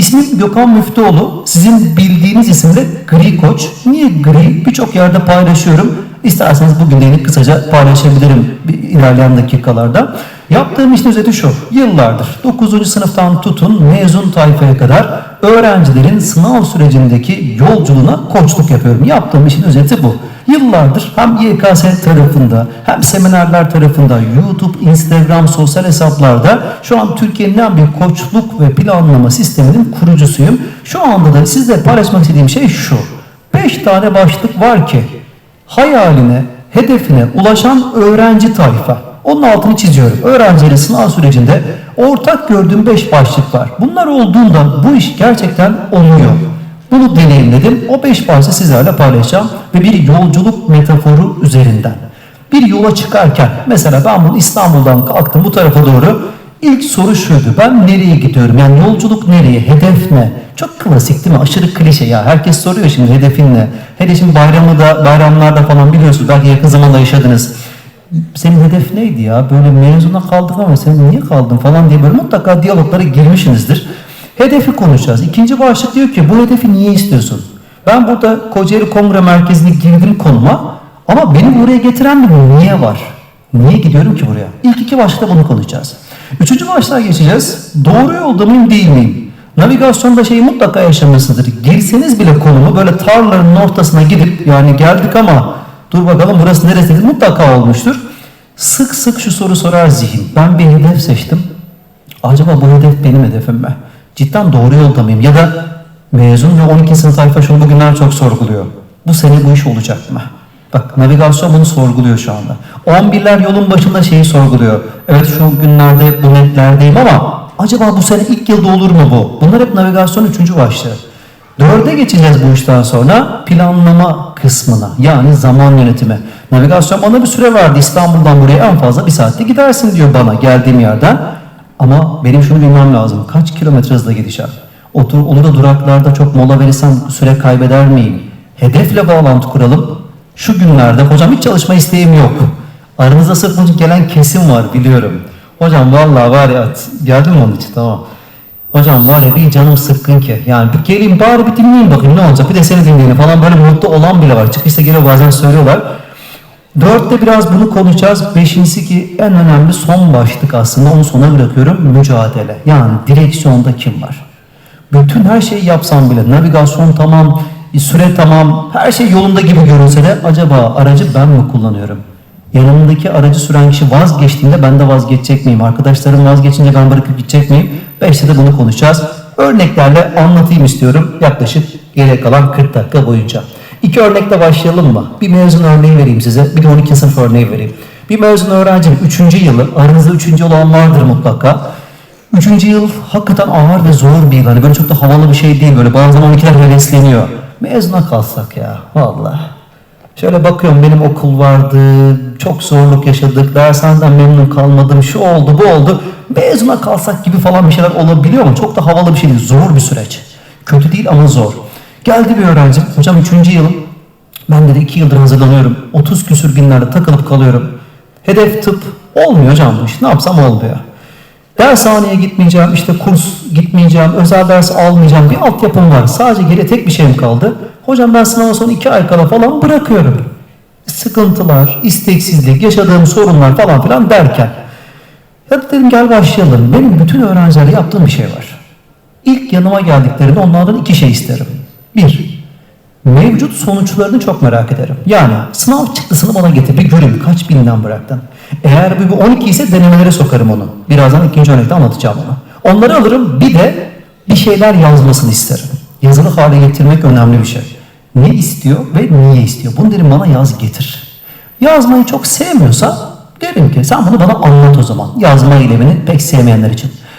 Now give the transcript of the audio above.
İsmim Gökhan Müftüoğlu. Sizin bildiğiniz isimde Gri Koç. Niye gri? Birçok yerde paylaşıyorum. İsterseniz bugün de yine kısaca paylaşabilirim ilerleyen dakikalarda. Yaptığım işin özeti şu. Yıllardır 9. sınıftan tutun mezun tayfaya kadar öğrencilerin sınav sürecindeki yolculuğuna koçluk yapıyorum. Yaptığım işin özeti bu. Yıllardır hem YKS tarafında hem seminerler tarafında YouTube, Instagram, sosyal hesaplarda şu an Türkiye'nin en büyük koçluk ve planlama sisteminin kurucusuyum. Şu anda da sizle paylaşmak istediğim şey şu. 5 tane başlık var ki hayaline, hedefine ulaşan öğrenci tayfa. Onun altını çiziyorum. Öğrencilerin sınav sürecinde ortak gördüğüm 5 başlık var. Bunlar olduğunda bu iş gerçekten oluyor. Bunu deneyimledim. O 5 başlığı sizlerle paylaşacağım ve bir yolculuk metaforu üzerinden. Bir yola çıkarken mesela ben bunu İstanbul'dan kalktım bu tarafa doğru İlk soru şuydu. Ben nereye gidiyorum? Yani yolculuk nereye? Hedef ne? Çok klasik değil mi? Aşırı klişe ya. Herkes soruyor şimdi hedefin ne? Hele şimdi bayramı da, bayramlarda falan biliyorsunuz. Belki yakın zamanda yaşadınız. Senin hedef neydi ya? Böyle mezuna kaldık ama sen niye kaldın falan diye böyle mutlaka diyaloglara girmişsinizdir. Hedefi konuşacağız. İkinci başlık diyor ki bu hedefi niye istiyorsun? Ben burada Kocaeli Kongre Merkezi'ne girdim konuma ama beni buraya getiren bir niye var? Niye gidiyorum ki buraya? İlk iki başlıkta bunu konuşacağız. Üçüncü başlığa geçeceğiz. Doğru yolda mıyım değil miyim? Navigasyonda şeyi mutlaka yaşamasıdır. Girseniz bile konumu böyle tarlanın ortasına gidip yani geldik ama dur bakalım burası neresi mutlaka olmuştur. Sık sık şu soru sorar zihin. Ben bir hedef seçtim. Acaba bu hedef benim hedefim mi? Cidden doğru yolda mıyım? Ya da mezun ve 12 sınıf şunu bugünler çok sorguluyor. Bu sene bu iş olacak mı? Bak navigasyon bunu sorguluyor şu anda. 11'ler yolun başında şeyi sorguluyor. Evet şu günlerde bu netlerdeyim ama acaba bu sene ilk yılda olur mu bu? Bunlar hep navigasyon üçüncü başlığı. Dörde geçeceğiz bu işten sonra planlama kısmına yani zaman yönetimi. Navigasyon bana bir süre verdi İstanbul'dan buraya en fazla bir saatte gidersin diyor bana geldiğim yerden. Ama benim şunu bilmem lazım. Kaç kilometre hızla gideceğim? Otur, olur da duraklarda çok mola verirsem süre kaybeder miyim? Hedefle bağlantı kuralım. Şu günlerde hocam hiç çalışma isteğim yok. Aranızda sırf gelen kesim var biliyorum. Hocam vallahi var ya geldim onun için tamam. Hocam var ya bir canım sıkkın ki. Yani bir geleyim bari bir dinleyin bakayım ne olacak. Bir de seni dinleyin falan böyle mutlu olan bile var. Çıkışta geliyor bazen söylüyorlar. Dörtte biraz bunu konuşacağız. Beşincisi ki en önemli son başlık aslında onu sona bırakıyorum. Mücadele. Yani direksiyonda kim var? Bütün her şeyi yapsam bile navigasyon tamam, süre tamam, her şey yolunda gibi görünse de acaba aracı ben mi kullanıyorum? Yanımdaki aracı süren kişi vazgeçtiğinde ben de vazgeçecek miyim? Arkadaşlarım vazgeçince ben bırakıp gidecek miyim? Beşte de bunu konuşacağız. Örneklerle anlatayım istiyorum yaklaşık geriye kalan 40 dakika boyunca. İki örnekle başlayalım mı? Bir mezun örneği vereyim size. Bir de 12 sınıf örneği vereyim. Bir mezun öğrencinin 3. yılı, aranızda 3. yıl olan vardır mutlaka. Üçüncü yıl hakikaten ağır ve zor bir yıl. Hani böyle çok da havalı bir şey değil. Böyle zaman 12'ler hevesleniyor. Mezuna kalsak ya vallahi. Şöyle bakıyorum benim okul vardı, çok zorluk yaşadık, dershaneden memnun kalmadım, şu oldu bu oldu. Mezuna kalsak gibi falan bir şeyler olabiliyor mu? Çok da havalı bir şey değil, zor bir süreç. Kötü değil ama zor. Geldi bir öğrencim, hocam üçüncü yılım. Ben dedi iki yıldır hazırlanıyorum. 30 küsür günlerde takılıp kalıyorum. Hedef tıp olmuyor hocam bu iş. Ne yapsam olmuyor. Dershaneye gitmeyeceğim, işte kurs gitmeyeceğim, özel ders almayacağım. Bir altyapım var. Sadece geriye tek bir şeyim kaldı. Hocam ben sınava son iki ay kala falan bırakıyorum. Sıkıntılar, isteksizlik, yaşadığım sorunlar falan filan derken. Ya dedim gel başlayalım. Benim bütün öğrencilerle yaptığım bir şey var. İlk yanıma geldiklerinde onlardan iki şey isterim. Bir, mevcut sonuçlarını çok merak ederim. Yani sınav çıktısını bana getir bir göreyim kaç binden bıraktın. Eğer bu bir 12 ise denemelere sokarım onu. Birazdan ikinci örnekte anlatacağım onu. Onları alırım bir de bir şeyler yazmasını isterim. Yazılı hale getirmek önemli bir şey. Ne istiyor ve niye istiyor? Bunu derim bana yaz getir. Yazmayı çok sevmiyorsa derim ki sen bunu bana anlat o zaman. Yazma eylemini pek sevmeyenler için.